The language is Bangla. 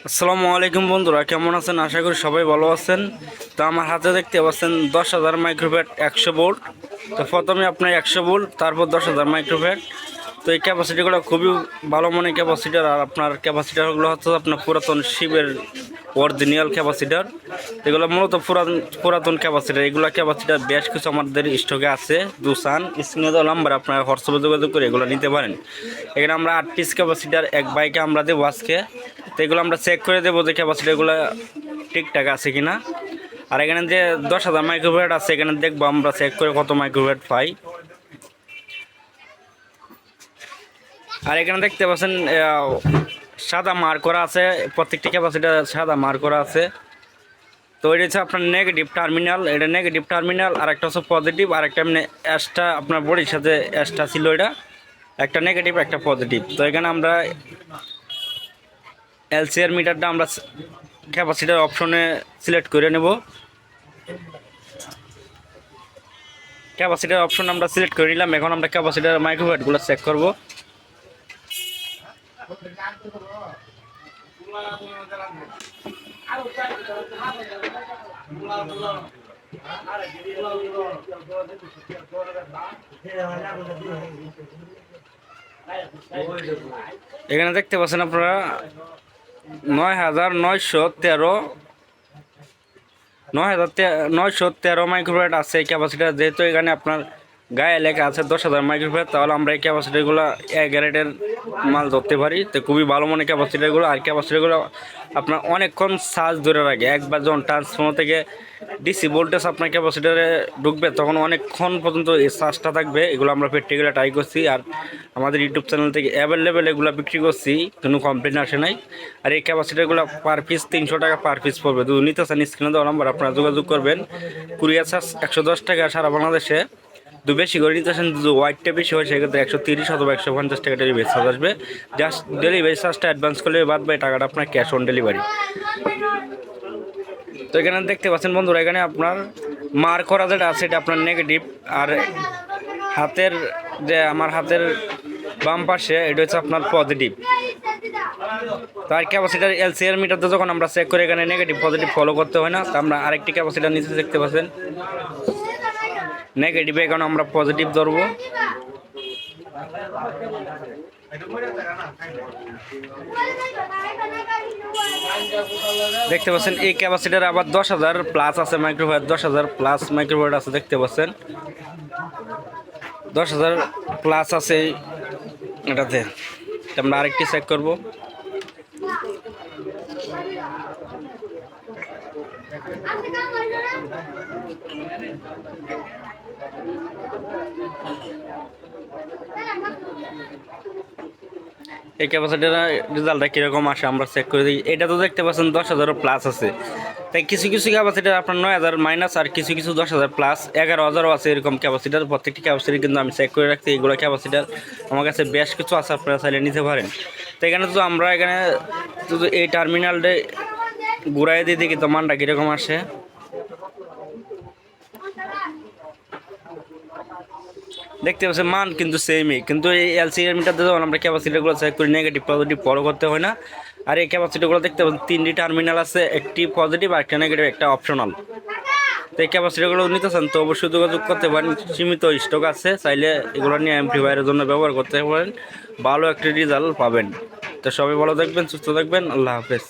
আসসালামু আলাইকুম বন্ধুরা, কেমন আছেন? আশা করি সবাই ভালো আছেন। তো আমার হাতে দেখতে পাচ্ছেন দশ হাজার মাইক্রোভেট একশো ভোল্ট তো প্রথমে আপনার একশো ভোল্ট তারপর দশ হাজার মাইক্রোভেট তো এই ক্যাপাসিটিগুলো খুবই ভালো মানের ক্যাপাসিটার আর আপনার ক্যাপাসিটারগুলো হচ্ছে আপনার পুরাতন শিবের অরিজিনাল ক্যাপাসিটার এগুলো মূলত পুরাতন পুরাতন ক্যাপাসিটার এগুলো ক্যাপাসিটার বেশ কিছু আমাদের স্টকে আছে দুসান স্ক্রিনে নাম্বার আপনারা হোয়াটসঅ্যাপে যোগাযোগ করে এগুলো নিতে পারেন। এখানে আমরা আট পিস ক্যাপাসিটার এক বাইকে আমরা দেবো আজকে। তো এগুলো আমরা চেক করে দেবো যে ক্যাপাসিটিগুলো ঠিকঠাক আছে কি না আর এখানে যে দশ হাজার মাইক্রোভেট আছে, এখানে দেখব আমরা চেক করে কত মাইক্রোভেট পাই। আর এখানে দেখতে পাচ্ছেন সাদা মার করা আছে, প্রত্যেকটি ক্যাপাসিটি সাদা মার করা আছে। তো এটা হচ্ছে আপনার নেগেটিভ টার্মিনাল এটা নেগেটিভ টার্মিনাল আর একটা হচ্ছে পজিটিভ আর একটা এমনি অ্যাশটা আপনার বডির সাথে অ্যাশটা ছিল এটা। একটা নেগেটিভ একটা পজিটিভ তো এখানে আমরা এলসিআর মিটারটা আমরা ক্যাপাসিটার অপশনে সিলেক্ট করে নেব। ক্যাপাসিটার অপশন আমরা সিলেক্ট করে নিলাম। এখন আমরা ক্যাপাসিটার মাইক্রোভেটগুলো চেক করব। এখানে দেখতে পাচ্ছেন আপনারা নয় হাজার নয়শো তেরো। নয় হাজার নয়শো তেরো মাইক্রোভেট আছে ক্যাপাসিটার যেহেতু এখানে আপনার গায়ে লেখা আছে দশ হাজার মাইক্রোভেট তাহলে আমরা এই ক্যাপাসিটিগুলো এক গ্যারেটের মাল ধরতে পারি। তো খুবই ভালো মনে ক্যাপাসিটিগুলো আর ক্যাপাসিটিগুলো আপনার অনেকক্ষণ চার্জ ধরে রাখে। একবার যখন ট্রান্সফর্মার থেকে ডিসি ভোল্টেজ আপনার ক্যাপাসিটারে ঢুকবে, তখন অনেকক্ষণ পর্যন্ত এই চার্জটা থাকবে। এগুলো আমরা প্র্যাকটিক্যালে ট্রাই করছি, আর আমাদের ইউটিউব চ্যানেল থেকে অ্যাভেলেবেল এগুলো বিক্রি করছি। কোনো কমপ্লেন আসে নাই। আর এই ক্যাপাসিটারগুলো পার পিস তিনশো টাকা পার পিস পড়বে। যদি নিতে চান স্ক্রিনে দেওয়া নাম্বার আপনারা যোগাযোগ করবেন। কুরিয়ার চার্জ একশো দশ টাকা সারা বাংলাদেশে। দু বেশি করে নিতে চান যদি হোয়াইটটা বেশি হয়, সেক্ষেত্রে একশো তিরিশ অথবা একশো পঞ্চাশ টাকা ডেলিভারি চার্জ আসবে। জাস্ট ডেলিভারি চার্জটা অ্যাডভান্স করলে বাদ বাই টাকাটা আপনার ক্যাশ অন ডেলিভারি তো এখানে দেখতে পাচ্ছেন বন্ধুরা, এখানে আপনার মার করা যেটা আছে, এটা আপনার নেগেটিভ আর হাতের যে আমার হাতের বাম পাশে, এটা হচ্ছে আপনার পজিটিভ তার ক্যাপাসিটার এলসিআর মিটারতে যখন আমরা চেক করে, এখানে নেগেটিভ পজিটিভ ফলো করতে হয় না। তা আমরা আরেকটি ক্যাপাসিটার নিচে দেখতে পাচ্ছেন। নেগেটিভ এখন আমরা পজিটিভ ধরবো। দেখতে পাচ্ছেন, এই ক্যাপাসিটার আবার দশ হাজার প্লাস আছে মাইক্রোভয়েড দশ হাজার প্লাস মাইক্রোভয়েড আছে, দেখতে পাচ্ছেন। দশ হাজার প্লাস আছে এটাতে। আমরা আরেকটি চেক করব। এই ক্যাপাসিটির রেজাল্টটা কীরকম আসে আমরা চেক করে দিই এটা তো দেখতে পাচ্ছেন দশ হাজারও প্লাস আছে। তাই কিছু কিছু ক্যাপাসিটার আপনার নয় হাজার মাইনাস আর কিছু কিছু দশ হাজার প্লাস এগারো হাজারও আছে এরকম ক্যাপাসিটার প্রত্যেকটি ক্যাপাসিটি কিন্তু আমি চেক করে রাখছি এইগুলো ক্যাপাসিটার আমার কাছে বেশ কিছু আছে, আপনারা চাইলে নিতে পারেন। তো এখানে তো আমরা এখানে এই টার্মিনালটা ঘুরাই দিয়ে দেখি তো মানটা কীরকম আসে। দেখতে পাচ্ছেন, মান কিন্তু সেমই কিন্তু এই এলসিআর মিটারতে যখন আমরা ক্যাপাসিটিগুলো চেক করি নেগেটিভ পজিটিভ বড় করতে হয় না। আর এই ক্যাপাসিটিগুলো দেখতে পাচ্ছেন, তিনটি টার্মিনাল আছে, একটি পজিটিভ আর একটা নেগেটিভ একটা অপশনাল তো এই ক্যাপাসিটিগুলো নিতে চান, তো অবশ্যই যোগাযোগ করতে পারেন। সীমিত স্টক আছে, চাইলে এগুলো নিয়ে এমপ্লিফায়ারের জন্য ব্যবহার করতে পারেন। ভালো একটি রেজাল্ট পাবেন। তো সবাই ভালো থাকবেন, সুস্থ থাকবেন, আল্লাহ হাফেজ।